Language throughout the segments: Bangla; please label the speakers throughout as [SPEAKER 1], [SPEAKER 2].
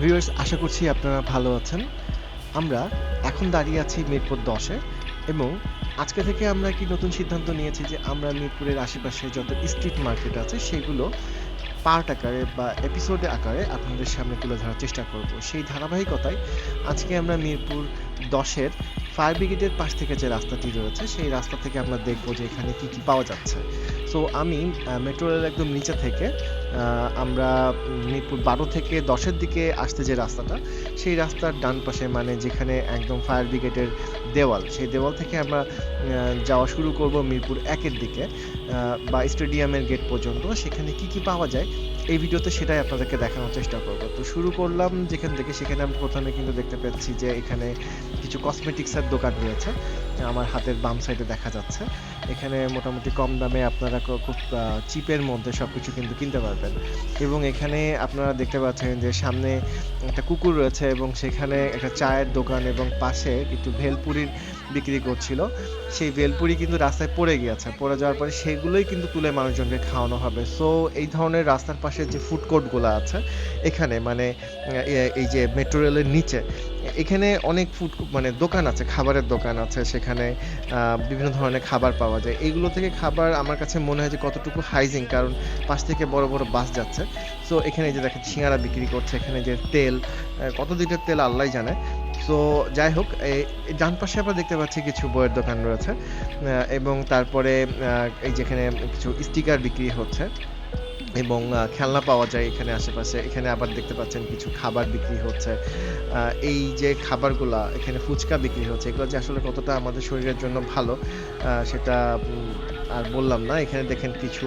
[SPEAKER 1] ভিউয়ার্স আশা করছি আপনারা ভালো আছেন। আমরা এখন দাঁড়িয়ে আছি মিরপুর দশে এবং আজকে থেকে আমরা একটি নতুন সিদ্ধান্ত নিয়েছি যে আমরা মিরপুরের আশেপাশে যত স্ট্রিট মার্কেট আছে, সেগুলো পার্ট আকারে বা এপিসোডে আকারে আপনাদের সামনে তুলে ধরার চেষ্টা করব। সেই ধারাবাহিকতায় আজকে আমরা মিরপুর দশের ফায়ার ব্রিগেডের পাশ থেকে যে রাস্তাটি রয়েছে, সেই রাস্তা থেকে আমরা দেখব যে এখানে কী কী পাওয়া যাচ্ছে। সো আমি মেট্রো রেলের একদম নিচে থেকে আমরা মিরপুর বারো থেকে দশের দিকে আসতে যে রাস্তাটা, সেই রাস্তার ডান পাশে মানে যেখানে একদম ফায়ার ব্রিগেডের দেওয়াল, সেই দেওয়াল থেকে আমরা যাওয়া শুরু করব মিরপুর একের দিকে। বা স্টেডিয়ামের গেট পর্যন্ত সেখানে কি কি পাওয়া যায়, এই ভিডিওতে সেটাই আপনাদেরকে দেখানোর চেষ্টা করব। তো শুরু করলাম যেখান থেকে, সেখানে আমি প্রথমে কিন্তু দেখতে পাচ্ছি যে এখানে কিছু কসমেটিক্সের দোকান রয়েছে আমার হাতের বাম সাইডে দেখা যাচ্ছে। এখানে মোটামুটি কম দামে আপনারা খুব চিপের মধ্যে সব কিছু কিন্তু কিনতে পারবেন। এবং এখানে আপনারা দেখতে পাচ্ছেন যে সামনে একটা কুকুর রয়েছে এবং সেখানে একটা চায়ের দোকান এবং পাশে একটু ভেলপুরির বিক্রি করছিল, সেই ভেলপুরি কিন্তু রাস্তায় পড়ে গিয়েছে। পড়ে যাওয়ার পরে সেগুলোই কিন্তু তুলে মানুষজনকে খাওয়ানো হবে। সো এই ধরনের রাস্তার পাশে যে ফুড কোর্টগুলো আছে, এখানে মানে এই যে মেট্রো রেলের নিচে, এখানে অনেক ফুড মানে দোকান আছে, খাবারের দোকান আছে, সেখানে বিভিন্ন ধরনের খাবার পাওয়া যায়। এইগুলো থেকে খাবার আমার কাছে মনে হয় যে কতটুকু হাইজিন কারণ পাশ থেকে বড় বড় বাস যাচ্ছে। সো এখানে যে দেখেন সিঙ্গারা বিক্রি করছে, এখানে যে তেল কত লিটার তেল আল্লাহ জানে। সো, যাই হোক এই ডান পাশে আমরা দেখতে পাচ্ছি কিছু বইয়ের দোকান রয়েছে এবং তারপরে এই যেখানে কিছু স্টিকার বিক্রি হচ্ছে, এবং খেলনা পাওয়া যায় এখানে আশেপাশে, এখানে আবার দেখতে পাচ্ছেন কিছু খাবার বিক্রি হচ্ছে এই যে খাবারগুলা, এখানে ফুচকা বিক্রি হচ্ছে, এগুলো যে আসলে কতটা আমাদের শরীরের জন্য ভালো সেটা আর বললাম না, এখানে দেখেন কিছু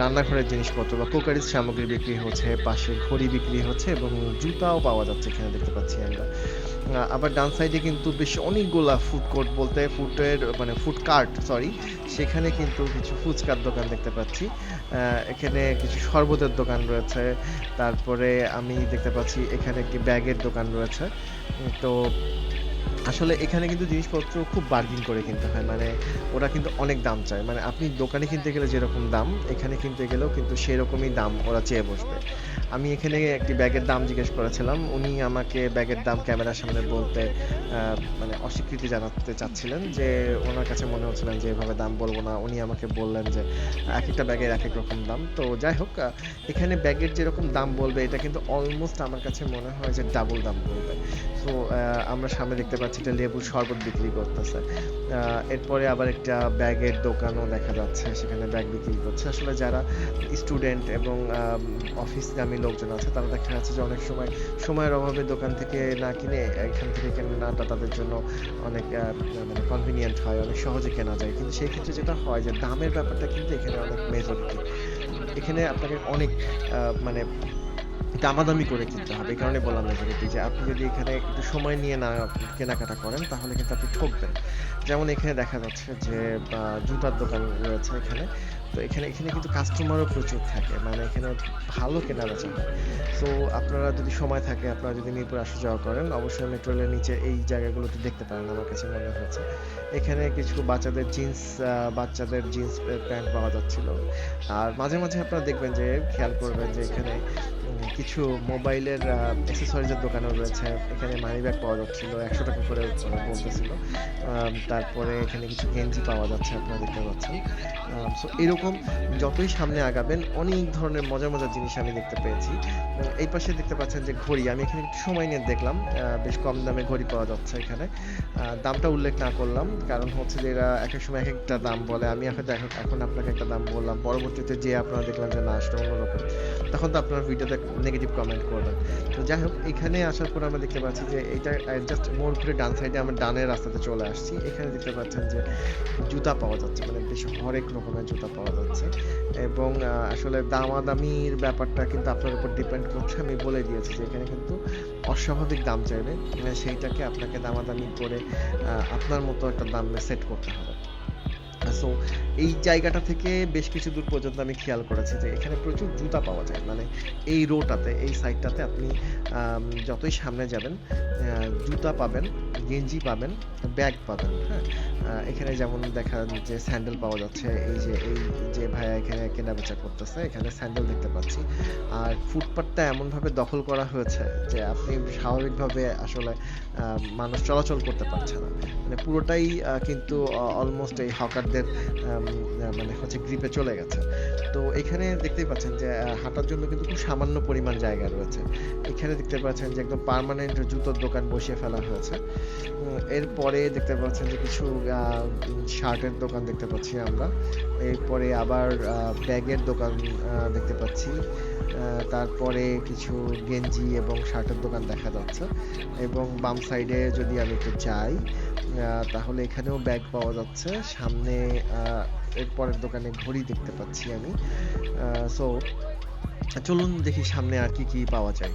[SPEAKER 1] রান্নাঘরের জিনিসপত্র বা কোকারিজ সামগ্রী বিক্রি হচ্ছে, পাশে ঘড়ি বিক্রি হচ্ছে এবং জুতাও পাওয়া যাচ্ছে এখানে দেখতে পাচ্ছি আমরা। আবার ডান সাইডে কিন্তু বেশ অনেকগুলা ফুড কোর্ট বলতে ফুডের মানে ফুড কার্ট সরি সেখানে কিন্তু কিছু ফুচকার দোকান দেখতে পাচ্ছি। এখানে কিছু শরবতের দোকান রয়েছে, তারপরে আমি দেখতে পাচ্ছি এখানে একটি ব্যাগের দোকান রয়েছে। তো আসলে এখানে কিন্তু জিনিসপত্র খুব বার্গিন করে কিনতে হয়। মানে ওরা কিন্তু অনেক দাম চায়। মানে আপনি দোকানে কিনতে গেলে যেরকম দাম, এখানে কিনতে গেলেও কিন্তু সেরকমই দাম ওরা চেয়ে বসবে। আমি এখানে একটি ব্যাগের দাম জিজ্ঞেস করেছিলাম। উনি আমাকে ব্যাগের দাম ক্যামেরার সামনে বলতে মানে অস্বীকৃতি জানাতে চাচ্ছিলেন যে ওনার কাছে মনে হচ্ছিলেন যে এভাবে দাম বলব না। উনি আমাকে বললেন যে এক একটা ব্যাগের এক এক রকম দাম। তো যাই হোক এখানে ব্যাগের যেরকম দাম বলবে, এটা কিন্তু অলমোস্ট আমার কাছে মনে হয় যে ডাবল দাম বলবে। তো আমরা সামনে দেখতে পাচ্ছি একটা লেবুর শরবত বিক্রি করতেছে। এরপরে আবার একটা ব্যাগের দোকানও দেখা যাচ্ছে, সেখানে ব্যাগ বিক্রি করছে। আসলে যারা স্টুডেন্ট এবং অফিসগামী লোকজন আছে, তারা দেখা যাচ্ছে যে অনেক সময় সময়ের অভাবে দোকান থেকে না কিনে, এখান থেকে কেনাটা তাদের জন্য অনেক মানে কনভিনিয়েন্ট হয়, অনেক সহজে কেনা যায়। কিন্তু সেই ক্ষেত্রে যেটা হয় যে, দামের ব্যাপারটা কিন্তু এখানে অনেক মেজরিটি এখানে আপনাকে অনেক মানে দামাদামি করে কিনতে হবে, এই কারণে বললাম মেজরিটি যে আপনি যদি এখানে একটু সময় নিয়ে না কেনাকাটা করেন, তাহলে কিন্তু আপনি ঠকবেন। যেমন এখানে দেখা যাচ্ছে যে জুতার দোকান রয়েছে এখানে। তো এখানে এখানে কিন্তু কাস্টমারও প্রচুর থাকে মানে এখানে ভালো কেনা বেচা তো আপনারা যদি সময় থাকে, আপনারা যদি মিরপুর আসা যাওয়া করেন, অবশ্যই মেট্রো রেলের নিচে এই জায়গাগুলোতে দেখতে পারেন, আমার কাছে মনে হচ্ছে এখানে কিছু বাচ্চাদের জিন্স বাচ্চাদের জিন্স প্যান্ট পাওয়া যাচ্ছিল। আর মাঝে মাঝে আপনারা দেখবেন যে, খেয়াল করবেন যে এখানে কিছু মোবাইলের অ্যাক্সেসরিজের দোকানও রয়েছে। এখানে মানি ব্যাগ পাওয়া যাচ্ছিল, একশো টাকা করে বলতেছিল। তারপরে এখানে কিছু গেঞ্জি পাওয়া যাচ্ছে, আপনারা দেখতে পাচ্ছেন। সো এরকম যতই সামনে আগাবেন, অনেক ধরনের মজার মজার জিনিস আমি দেখতে পেয়েছি। এই পাশে দেখতে পাচ্ছেন যে ঘড়ি, আমি এখানে একটু সময় নিয়ে দেখলাম। বেশ কম দামে ঘড়ি পাওয়া যাচ্ছে এখানে। দামটা উল্লেখ না করলাম, কারণ হচ্ছে যে এরা এক এক সময় এক একটা দাম বলে। আমি এখন এখন আপনাকে একটা দাম বললাম। পরবর্তীতে যে আপনারা দেখলাম যে না, আসলে অন্যরকম। তখন তো আপনার ভিডিওতে নেগেটিভ কমেন্ট করবেন তো যাই হোক এখানে আসার পর আমরা দেখতে পাচ্ছি যে এটা জাস্ট মোড় ঘুরে ডান সাইডে আমরা ডানের রাস্তাতে চলে আসছি। এখানে দেখতে পাচ্ছেন যে জুতা পাওয়া যাচ্ছে মানে বেশ হরেক রকমের জুতা পাওয়া যাচ্ছে। এবং আসলে দামাদামির ব্যাপারটা কিন্তু আপনার উপর ডিপেন্ড করছে। আমি বলে দিয়েছি যে এখানে কিন্তু অস্বাভাবিক দাম চাইবে। আহ, সেইটাকে আপনাকে দামাদামি করে আপনার মতো একটা দাম সেট করতে হবে। সো এই জায়গাটা থেকে বেশ কিছু দূর পর্যন্ত আমি খেয়াল করেছি যে এখানে প্রচুর জুতা পাওয়া যায়। মানে এই রোটাতে, এই সাইডটাতে আপনি যতই সামনে যাবেন জুতা পাবেন, গেঞ্জি পাবেন, ব্যাগ পাবেন হ্যাঁ? এখানে যেমন দেখা যে স্যান্ডেল পাওয়া যাচ্ছে, এই যে এই যে ভাইয়া এখানে কেনাবেচা করতেছে, এখানে স্যান্ডেল দেখতে পাচ্ছি। আর ফুটপাথটা এমনভাবে দখল করা হয়েছে যে আপনি স্বাভাবিকভাবে আসলে মানুষ চলাচল করতে পারছে না। মানে পুরোটাই কিন্তু অলমোস্ট এই হকারদের মানে হচ্ছে গ্রিপে চলে গেছে। তো এখানে দেখতেই পাচ্ছেন যে হাঁটার জন্য কিন্তু খুব সামান্য পরিমাণ জায়গা রয়েছে। এখানে দেখতে পাচ্ছেন যে একদম পার্মানেন্ট জুতোর দোকান বসিয়ে ফেলা হয়েছে। এরপরে দেখতে পাচ্ছেন যে কিছু শার্টের দোকান দেখতে পাচ্ছি আমরা। এরপরে আবার ব্যাগের দোকান দেখতে পাচ্ছি। তারপরে কিছু গেঞ্জি এবং শার্টের দোকান দেখা যাচ্ছে। এবং বাম সাইডে যদি আমি একটু যাই তাহলে এখানেও ব্যাগ পাওয়া যাচ্ছে। সামনে এরপরের দোকানে ঘড়ি দেখতে পাচ্ছি আমি। সো চলুন দেখি সামনে আর কি কি পাওয়া যায়।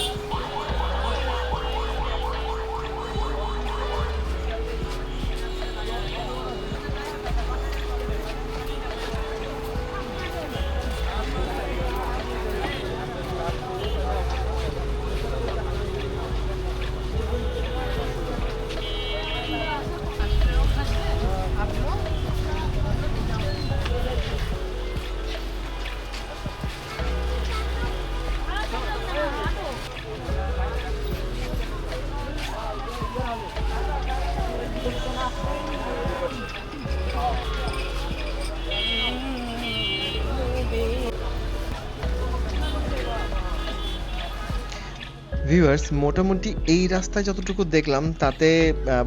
[SPEAKER 1] ভিউয়ার্স মোটামুটি এই রাস্তায় যতটুকু দেখলাম, তাতে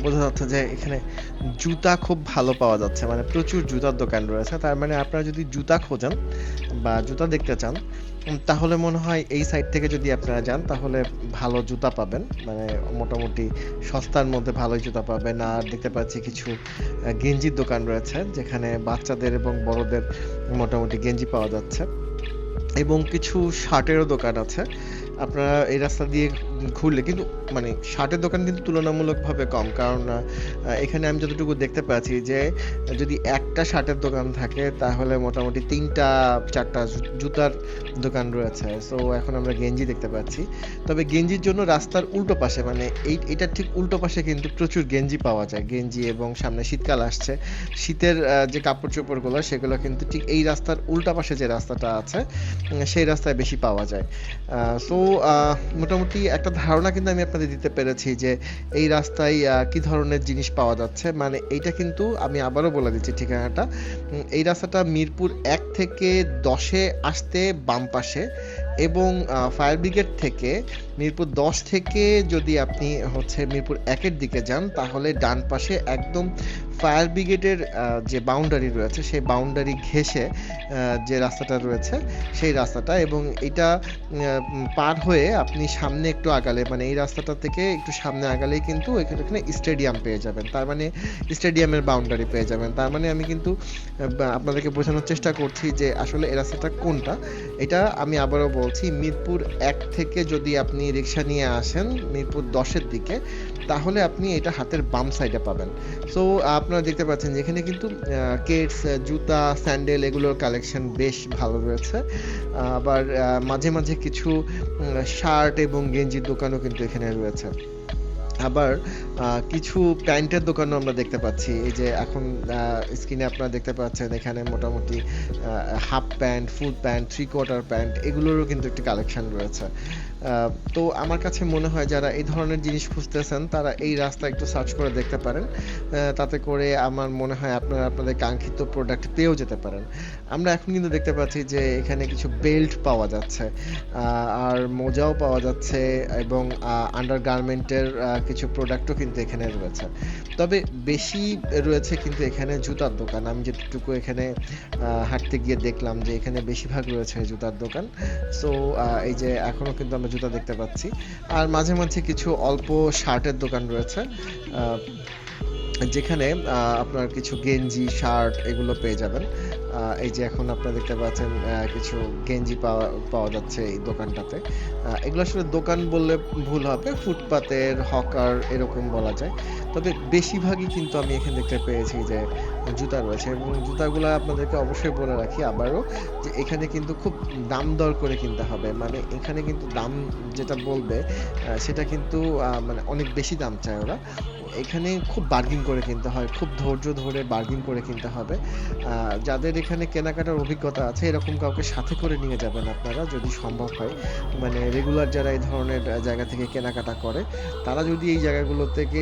[SPEAKER 1] বোঝা যাচ্ছে যে এখানে জুতা খুব ভালো পাওয়া যাচ্ছে। মানে প্রচুর জুতার দোকান রয়েছে। তার মানে আপনারা যদি জুতা খোঁজেন বা জুতা দেখতে চান তাহলে মনে হয় এই সাইড থেকে যদি আপনারা যান, তাহলে ভালো জুতা পাবেন। মানে মোটামুটি সস্তার মধ্যে ভালোই জুতা পাবেন। আর দেখতে পাচ্ছি কিছু গেঞ্জির দোকান রয়েছে, যেখানে বাচ্চাদের এবং বড়দের মোটামুটি গেঞ্জি পাওয়া যাচ্ছে। এবং কিছু শার্টেরও দোকান আছে। আপনারা এই রাস্তা দিয়ে ঘুরলে কিন্তু মানে শার্টের দোকান কিন্তু তুলনামূলকভাবে কম। কারণ এখানে আমি যতটুকু দেখতে পাচ্ছি যে, যদি একটা শার্টের দোকান থাকে, তাহলে মোটামুটি তিনটা, চারটা জুতার দোকান রয়েছে। সো এখন আমরা গেঞ্জি দেখতে পাচ্ছি। তবে গেঞ্জির জন্য রাস্তার উল্টো পাশে মানে এই এটার ঠিক উল্টো পাশে কিন্তু প্রচুর গেঞ্জি পাওয়া যায়। গেঞ্জি এবং সামনে শীতকাল আসছে। শীতের যে কাপড় চোপড়গুলো সেগুলো কিন্তু ঠিক এই রাস্তার উল্টা পাশে যে রাস্তাটা আছে সেই রাস্তায় বেশি পাওয়া যায়। সো মোটামুটি একটা ধারণা কিন্তু আমি আপনাদের দিতে পেরেছি যে এই রাস্তায় কি ধরনের জিনিস পাওয়া যাচ্ছে। মানে এইটা কিন্তু আমি আবারও বলে দিচ্ছি ঠিকানাটা। এই রাস্তাটা মিরপুর এক থেকে দশে আসতে বাম পাশে এবং ফায়ার ব্রিগেড থেকে মিরপুর দশ থেকে যদি আপনি হচ্ছে মিরপুর একের দিকে যান, তাহলে ডান পাশে একদম ফায়ার ব্রিগেডের যে বাউন্ডারি রয়েছে, সেই বাউন্ডারি ঘেঁষে যে রাস্তাটা রয়েছে, সেই রাস্তাটা এবং এটা পার হয়ে আপনি সামনে একটু আগালে মানে এই রাস্তাটা থেকে একটু সামনে আগালেই কিন্তু এখানে স্টেডিয়াম পেয়ে যাবেন। তার মানে স্টেডিয়ামের বাউন্ডারি পেয়ে যাবেন। তার মানে আমি কিন্তু আপনাদেরকে বোঝানোর চেষ্টা করছি যে আসলে এই রাস্তাটা কোনটা। এটা আমি আবারও বলছি, মিরপুর এক থেকে যদি আপনি রিক্সা নিয়ে আসেন মিরপুর দশের দিকে, তাহলে আপনি এটা হাতের বাম সাইডে পাবেন। সো আপনারা দেখতে পাচ্ছেন যেখানে কিন্তু কেটস জুতা স্যান্ডেল এগুলোর কালেকশন বেশ ভালো রয়েছে। আবার মাঝে মাঝে কিছু শার্ট এবং গেঞ্জির দোকানও কিন্তু এখানে রয়েছে। আবার কিছু প্যান্টের দোকানও আমরা দেখতে পাচ্ছি। এই যে এখন স্ক্রিনে আপনারা দেখতে পাচ্ছেন এখানে মোটামুটি half pant full pant three quarter pant এগুলোরও কিন্তু একটি কালেকশন রয়েছে। তো আমার কাছে মনে হয় যারা এই ধরনের জিনিস খুঁজতেছেন, তারা এই রাস্তা একটু সার্চ করে দেখতে পারেন। তাতে করে আমার মনে হয় আপনারা আপনাদের কাঙ্ক্ষিত প্রোডাক্ট পেয়েও যেতে পারেন। আমরা এখন কিন্তু দেখতে পাচ্ছি যে এখানে কিছু বেল্ট পাওয়া যাচ্ছে আর মোজাও পাওয়া যাচ্ছে এবং আন্ডার গার্মেন্টের কিছু প্রোডাক্টও কিন্তু এখানে রয়েছে। তবে বেশি রয়েছে কিন্তু এখানে জুতার দোকান। আমি যেটুকু এখানে হাঁটতে গিয়ে দেখলাম যে এখানে বেশিরভাগ রয়েছে জুতার দোকান। সো এই যে এখনও কিন্তু আমরা জুতা দেখতে পাচ্ছি। আর মাঝে মাঝে কিছু অল্প শার্টের দোকান রয়েছে যেখানে আপনার কিছু গেঞ্জি, শার্ট এগুলো পেয়ে যাবেন। এই যে এখন আপনারা দেখতে পাচ্ছেন কিছু গেঞ্জি পাওয়া পাওয়া যাচ্ছে এই দোকানটাতে। এগুলো আসলে দোকান বললে ভুল হবে, ফুটপাতের, হকার এরকম বলা যায়। তবে বেশিরভাগই কিন্তু আমি এখানে দেখতে পেয়েছি যে জুতা রয়েছে এবং জুতাগুলো আপনাদেরকে অবশ্যই বলে রাখি আবারও যে এখানে কিন্তু খুব দাম দর করে কিনতে হবে। মানে এখানে কিন্তু দাম যেটা বলবে সেটা কিন্তু মানে অনেক বেশি দাম চায় ওরা। এখানে খুব বার্গিং করে কিনতে হয়, খুব ধৈর্য ধরে বার্গিং করে কিনতে হবে। যাদের এখানে কেনাকাটার অভিজ্ঞতা আছে, এরকম কাউকে সাথে করে নিয়ে যাবেন আপনারা যদি সম্ভব হয়। মানে রেগুলার যারা এই ধরনের জায়গা থেকে কেনাকাটা করে, তারা যদি এই জায়গাগুলো থেকে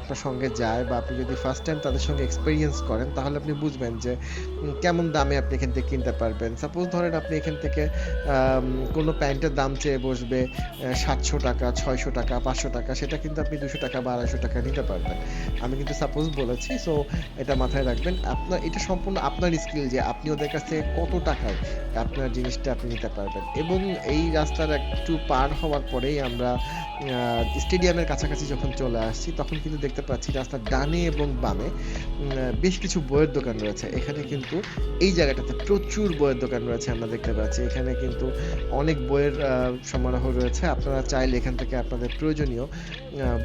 [SPEAKER 1] আপনার সঙ্গে যায় বা আপনি যদি ফার্স্ট টাইম তাদের সঙ্গে এক্সপিরিয়েন্স করেন, তাহলে আপনি বুঝবেন যে কেমন দামে আপনি এখান থেকে কিনতে পারবেন? সাপোজ ধরেন আপনি এখান থেকে কোনো প্যান্টের দাম চেয়ে বসবে সাতশো টাকা, ছয়শো টাকা, পাঁচশো টাকা, সেটা কিন্তু আপনি দুশো টাকা বা আড়াইশো টাকা নিতে পারবেন। আমি কিন্তু সাপোজ বলেছি সো এটা মাথায় রাখবেন, আপনার, এটা সম্পূর্ণ আপনার স্কিল যে আপনি ওদের কাছ থেকে কত টাকায় আপনার জিনিসটা আপনি নিতে পারবেন। এবং এই রাস্তার একটু পার হওয়ার পরেই আমরা স্টেডিয়ামের কাছাকাছি যখন চলে আসছি, তখন কিন্তু দেখতে পাচ্ছি রাস্তার ডানে এবং বামে বেশ কিছু বইয়ের দোকান রয়েছে। এখানে কিন্তু এই জায়গাটাতে প্রচুর বইয়ের দোকান রয়েছে আমরা দেখতে পাচ্ছি। এখানে কিন্তু অনেক বইয়ের সমারোহ রয়েছে। আপনারা চাইলে এখান থেকে আপনাদের প্রয়োজনীয়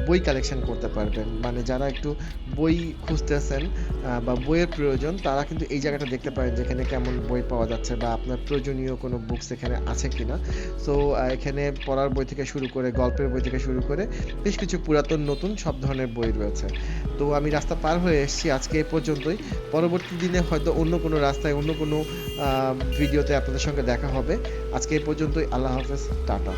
[SPEAKER 1] বই কালেকশন করতে পারবেন। মানে যারা একটু বই খুঁজতেছেন বা বইয়ের প্রয়োজন, তারা কিন্তু এই জায়গাটা দেখতে পারেন যেখানে কেমন বই পাওয়া যাচ্ছে বা আপনার প্রয়োজনীয় কোনো বুকস এখানে আছে কিনা। সো এখানে পড়ার বই থেকে শুরু করে, গল্পের বই থেকে শুরু করে বেশ কিছু পুরাতন, নতুন সব ধরনের বই রয়েছে। তো আমি রাস্তা পার হয়ে এসেছি আজকে এ পর্যন্তই। পরবর্তী দিনে হয়তো অন্য কোনো রাস্তায়, অন্য কোনো ভিডিওতে আপনাদের সঙ্গে দেখা হবে। আজকে এই পর্যন্তই, আল্লাহ হাফেজ, টাটা।